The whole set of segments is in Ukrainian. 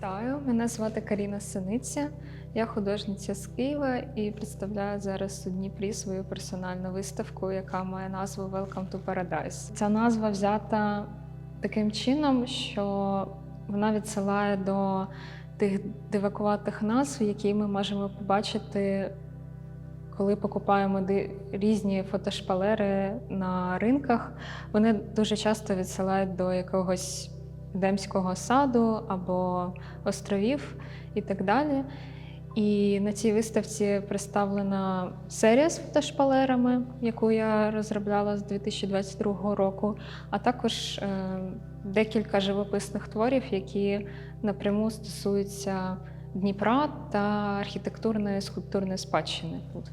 Вітаю, мене звати Каріна Синиця. Я художниця з Києва і представляю зараз у Дніпрі свою персональну виставку, яка має назву Welcome to Paradise. Ця назва взята таким чином, що вона відсилає до тих дивакуватих назв, які ми можемо побачити, коли покупаємо різні фотошпалери на ринках. Вони дуже часто відсилають до якогось Едемського саду або островів і так далі. І на цій виставці представлена серія з фотошпалерами, яку я розробляла з 2022 року, а також е, декілька живописних творів, які напряму стосуються Дніпра та архітектурної скульптурної спадщини тут.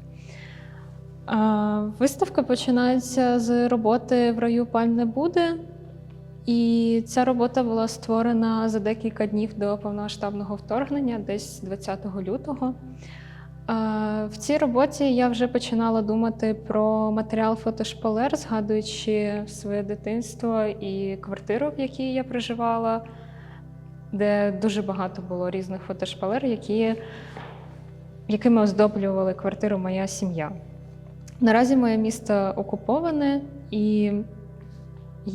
А, Виставка починається з роботи в раю Пальм не буде. І ця робота була створена за декілька днів до повномасштабного вторгнення, десь 20 лютого. Е, В цій роботі я вже починала думати про матеріал фотошпалер, згадуючи своє дитинство і квартиру, в якій я проживала, де дуже багато було різних фотошпалер, які, якими оздоблювали квартиру моя сім'я. Наразі моє місто окуповане і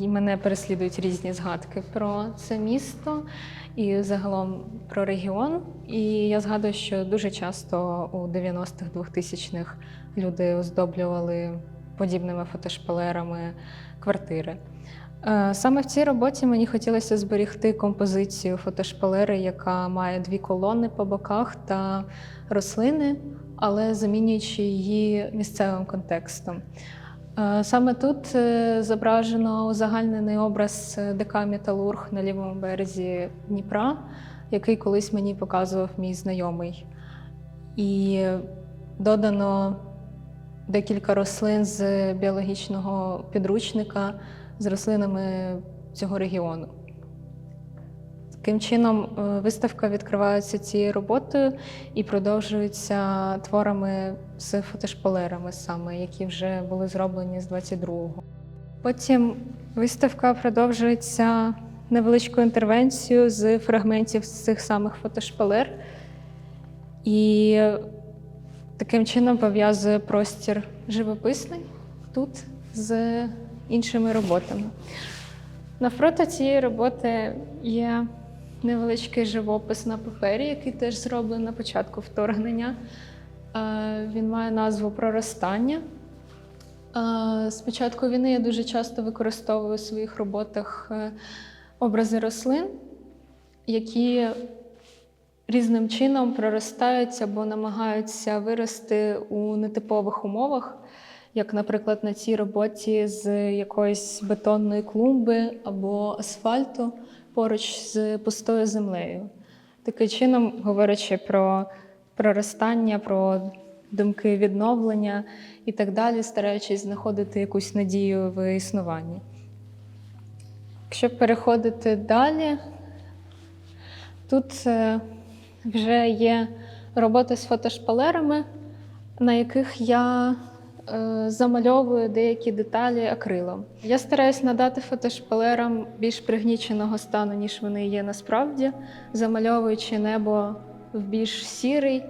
і мене переслідують різні згадки про це місто і загалом про регіон. І я згадую, що дуже часто у 90-х, 2000-х люди оздоблювали подібними фотошпалерами квартири. Е, Саме в цій роботі мені хотілося зберігти композицію фотошпалери, яка має дві колони по боках та рослини, але замінюючи її місцевим контекстом. Е, Саме тут е, зображено узагальнений образ е, ДК Металург на лівому березі Дніпра, який колись мені показував мій знайомий. І додано декілька рослин з біологічного підручника з рослинами цього регіону. Таким чином, е, виставка відкривається цією роботою і продовжується творами з фотошпалерами, саме, які вже були зроблені з 22-го. Потім виставка продовжується невеличкою інтервенцією з фрагментів цих самих фотошпалер. І таким чином пов'язує простір живописний тут з іншими роботами. Навпроти цієї роботи є невеличкий живопис на папері, який теж зроблений на початку вторгнення. Е, Він має назву Проростання. Е, З початку війни я дуже часто використовую у своїх роботах е, образи рослин, які різним чином проростають або намагаються вирости у нетипових умовах, як, наприклад, на цій роботі з якоїсь бетонної клумби або асфальту поруч з пустою землею. Таким чином, говорячи про проростання, про думки відновлення і так далі, стараючись знаходити якусь надію в існуванні. Якщо переходити далі, тут е, вже є роботи з фотошпалерами, на яких я замальовую деякі деталі акрилом. Я стараюсь надати фотошпалерам більш пригніченого стану, ніж вони є насправді, замальовуючи небо в більш сірий,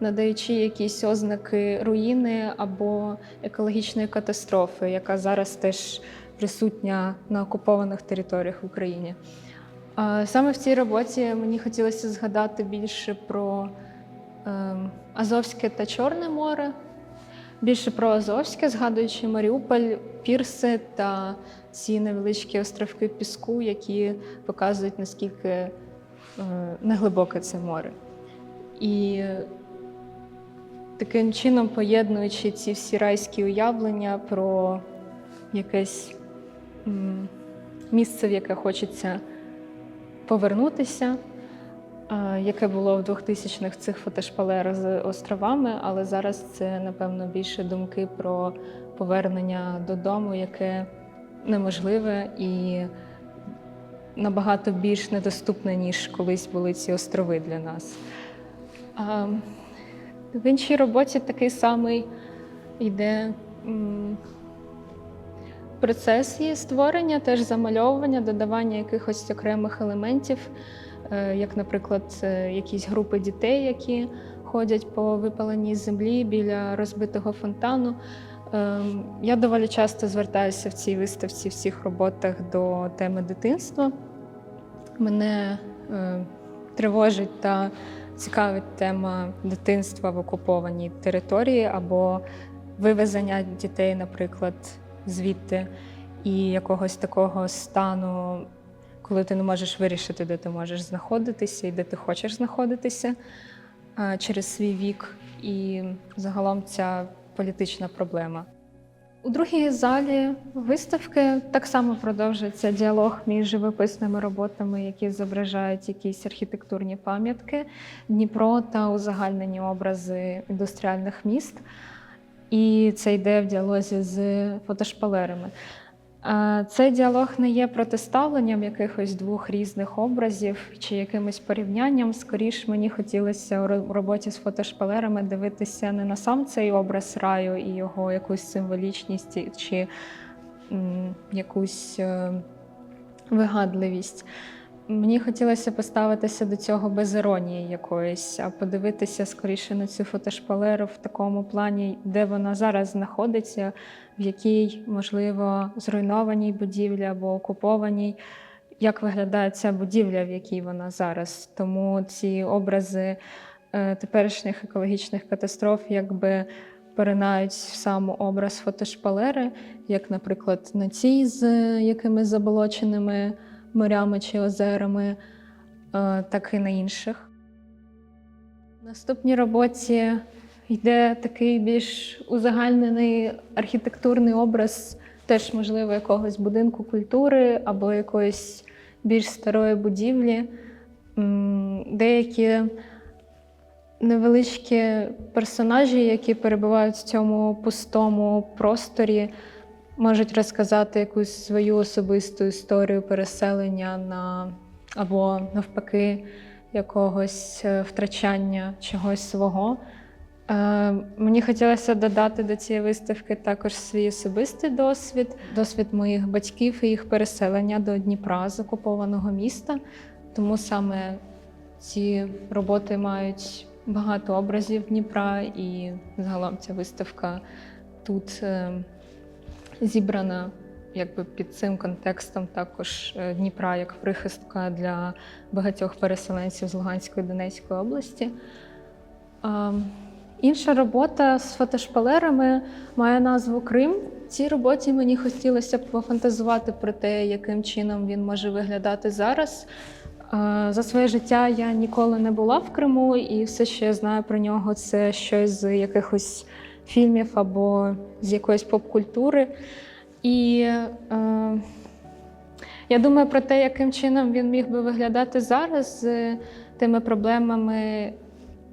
надаючи якісь ознаки руїни або екологічної катастрофи, яка зараз теж присутня на окупованих територіях в Україні. Саме в цій роботі мені хотілося згадати більше про ем, Азовське та Чорне море, більше про Азовське, згадуючи Маріуполь, Пірси та ці невеличкі островки піску, які показують, наскільки е, неглибоке це море. І таким чином, поєднуючи ці всі райські уявлення про якесь місце, в яке хочеться повернутися, яке було в 2000-х цих фотошпалер з островами, але зараз це, напевно, більше думки про повернення додому, яке неможливе і набагато більш недоступне, ніж колись були ці острови для нас. В іншій роботі такий самий йде процес її створення, теж замальовування, додавання якихось окремих елементів, як, наприклад, е, якісь групи дітей, які ходять по випаленій землі біля розбитого фонтану. Ем, Я доволі часто звертаюся в цій виставці, в цих роботах до теми дитинства. Мене е, тривожить та цікавить тема дитинства в окупованій території або вивезення дітей, наприклад, звідти і якогось такого стану, коли ти не можеш вирішити, де ти можеш знаходитися і де ти хочеш знаходитися через свій вік, і загалом ця політична проблема. У другій залі виставки так само продовжується діалог між живописними роботами, які зображають якісь архітектурні пам'ятки Дніпро та узагальнені образи індустріальних міст. І це йде в діалозі з фотошпалерами. Цей діалог не є протиставленням якихось двох різних образів чи якимось порівнянням. Скоріш мені хотілося у роботі з фотошпалерами дивитися не на сам цей образ раю і його якусь символічність чи м, якусь е, вигадливість. Мені хотілося поставитися до цього без іронії якоїсь, а подивитися скоріше на цю фотошпалеру в такому плані, де вона зараз знаходиться, в якій, можливо, зруйнованій будівлі або окупованій, як виглядає ця будівля, в якій вона зараз. Тому ці образи е, теперішніх екологічних катастроф якби поринають в сам образ фотошпалери, як, наприклад, на цій з якимись заболоченими морями чи озерами, е, так і на інших. В наступній роботі йде такий більш узагальнений архітектурний образ, теж, можливо, якогось будинку культури або якоїсь більш старої будівлі. Деякі невеличкі персонажі, які перебувають в цьому пустому просторі, можуть розказати якусь свою особисту історію переселення на або навпаки якогось е, втрачання чогось свого. Е, мені хотілося додати до цієї виставки також свій особистий досвід, досвід моїх батьків і їх переселення до Дніпра з окупованого міста. Тому саме ці роботи мають багато образів Дніпра, і загалом ця виставка тут е, зібрана якби під цим контекстом також е, Дніпра як прихистка для багатьох переселенців з Луганської Донецької області. Інша робота з фотошпалерами має назву Крим. В цій роботі мені хотілося б пофантазувати про те, яким чином він може виглядати зараз. За своє життя я ніколи не була в Криму, і все, що я знаю про нього, це щось з якихось фільмів або з якоїсь поп-культури. І е, я думаю про те, яким чином він міг би виглядати зараз з тими проблемами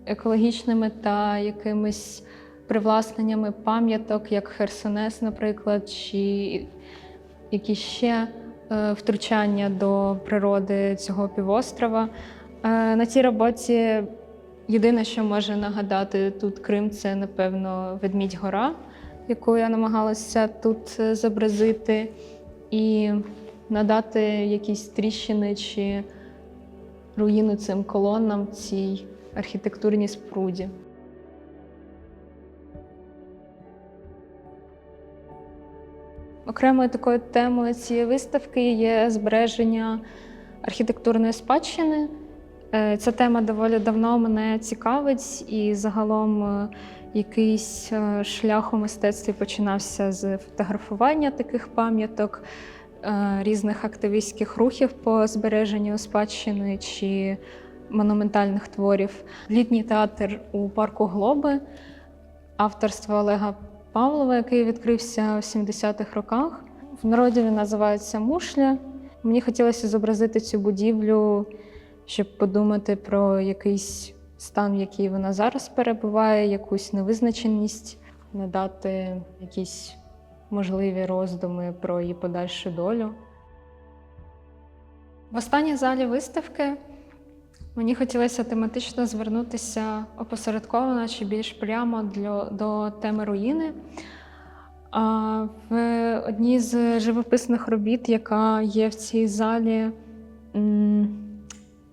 екологічними та якимись привласненнями пам'яток, як Херсонес, наприклад, чи якісь ще е, втручання до природи цього півострова. Е, На цій роботі єдине, що може нагадати тут Крим, це, напевно, Ведмідь Гора, яку я намагалася тут е, зобразити, і надати якісь тріщини чи руїни цим колонам, цій архітектурній споруді. Окремою такою темою цієї виставки є збереження архітектурної спадщини. Е, Ця тема доволі давно мене цікавить, і загалом е, якийсь е, шлях у мистецтві починався з фотографування таких пам'яток, різних активістських рухів по збереженню спадщини чи монументальних творів. Літній театр у парку Глоби авторства Олега Павлова, який відкрився в 70-х роках. В народі він називається Мушля. Мені хотілося зобразити цю будівлю, щоб подумати про якийсь стан, в який вона зараз перебуває, якусь невизначеність, надати якісь можливі роздуми про її подальшу долю. В останній залі виставки мені хотілося тематично звернутися опосередковано чи більш прямо для, до теми руїни. А в одній з живописних робіт, яка є в цій залі,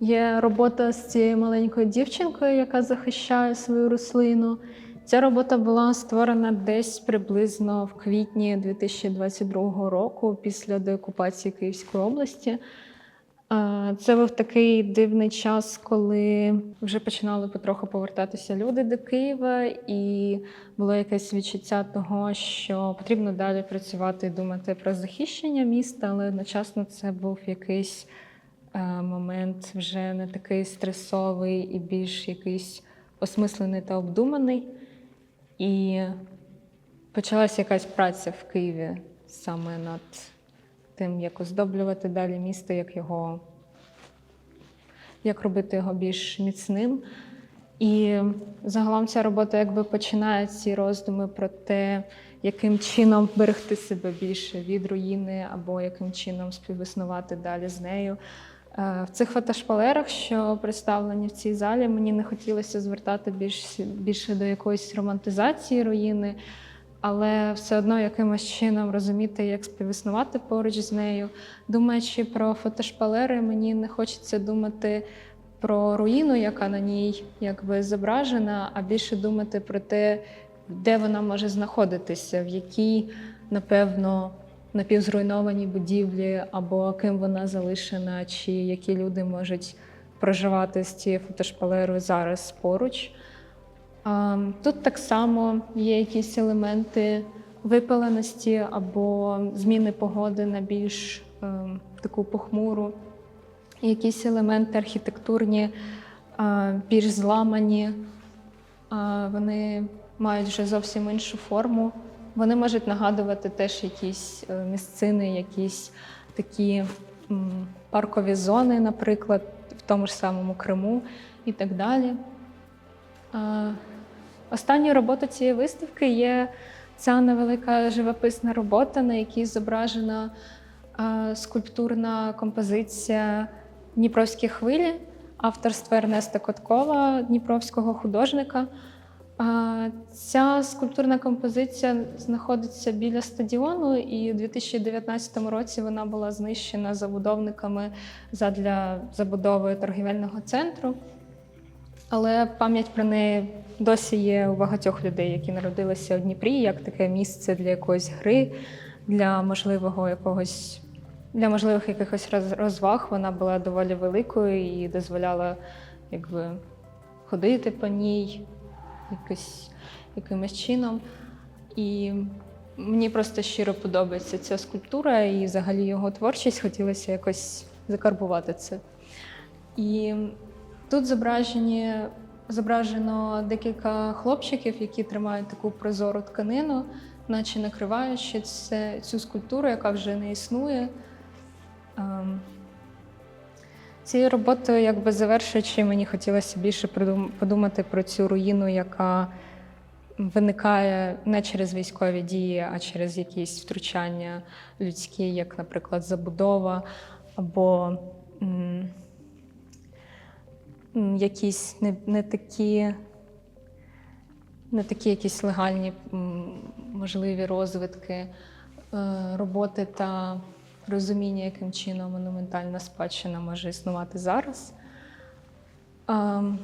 Є робота з цією маленькою дівчинкою, яка захищає свою рослину. Ця робота була створена десь приблизно в квітні 2022 року, після деокупації Київської області. Це був такий дивний час, коли вже починали потроху повертатися люди до Києва, і було якесь відчуття того, що потрібно далі працювати і думати про захищення міста, але одночасно це був якийсь момент вже не такий стресовий і більш якийсь осмислений та обдуманий. І почалася якась праця в Києві саме над тим, як оздоблювати далі місто, як його, як робити його більш міцним. І загалом ця робота якби починає ці роздуми про те, яким чином берегти себе більше від руїни, або яким чином співіснувати далі з нею. Е, В цих фотошпалерах, що представлені в цій залі, мені не хотілося звертати більш, більше до якоїсь романтизації руїни, але все одно якимось чином розуміти, як співіснувати поруч з нею. Думаючи про фотошпалери, мені не хочеться думати про руїну, яка на ній якби зображена, а більше думати про те, де вона може знаходитися, в якій, напевно, напівзруйнованій будівлі, або ким вона залишена, чи які люди можуть проживати з цією фотошпалерою зараз поруч. Тут так само є якісь елементи випаленості або зміни погоди на більш ем, таку похмуру, якісь елементи архітектурні, більш зламані, вони мають вже зовсім іншу форму. Вони можуть нагадувати теж якісь е, місцини, якісь такі паркові зони, наприклад, в тому ж самому Криму і так далі. Останньою роботою цієї виставки є ця невелика живописна робота, на якій зображена скульптурна композиція Дніпровські хвилі авторства Ернеста Коткова, дніпровського художника. Ця скульптурна композиція знаходиться біля стадіону, і у 2019 році вона була знищена забудовниками задля забудови торгівельного центру. Але пам'ять про неї досі є у багатьох людей, які народилися у Дніпрі, як таке місце для якоїсь гри, для можливого якогось. Для можливих якихось розваг вона була доволі великою і дозволяла якби, ходити по ній якось, якимось чином. І мені просто щиро подобається ця скульптура і взагалі його творчість. Хотілося якось закарбувати це. І тут зображені, зображено декілька хлопчиків, які тримають таку прозору тканину, наче накриваючи це, цю скульптуру, яка вже не існує. Цією роботою, якби завершуючи, мені хотілося більше подумати про цю руїну, яка виникає не через військові дії, а через якісь втручання людські, як, наприклад, забудова або м, м, якісь не, не такі. Не такі якісь легальні можливі розвитки е, роботи та розуміння, яким чином монументальна спадщина може існувати зараз. Ем,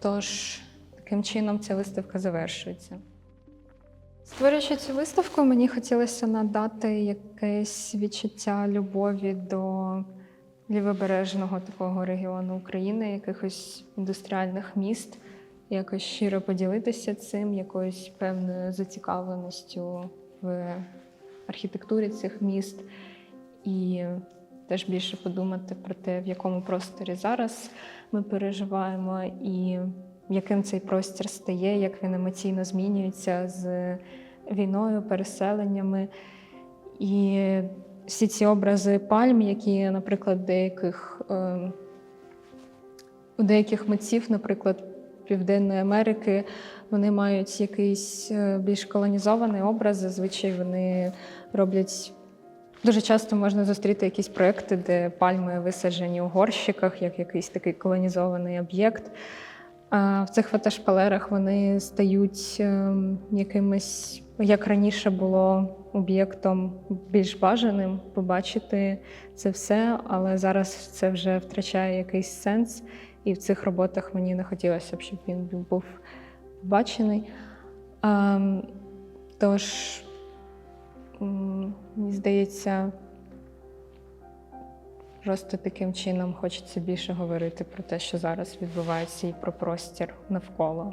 Тож, таким чином ця виставка завершується. Створюючи цю виставку, мені хотілося надати якесь відчуття любові до лівобережного такого регіону України, якихось індустріальних міст, якось щиро поділитися цим, якоюсь певною зацікавленістю в архітектурі цих міст і теж більше подумати про те, в якому просторі зараз ми переживаємо, і яким цей простір стає, як він емоційно змінюється з війною, переселеннями. І всі ці образи пальм, які, наприклад, деяких, е, у деяких митців, наприклад, Південної Америки, вони мають якийсь е, більш колонізований образ. Зазвичай вони роблять Дуже часто можна зустріти якісь проекти, де пальми висаджені у горщиках, як якийсь такий колонізований об'єкт. В цих фотошпалерах вони стають ем, якимись, як раніше було об'єктом більш бажаним побачити це все, але зараз це вже втрачає якийсь сенс, і в цих роботах мені не хотілося б, щоб він був бачений. Ем, тож, мені здається, просто таким чином хочеться більше говорити про те, що зараз відбувається, і про простір навколо.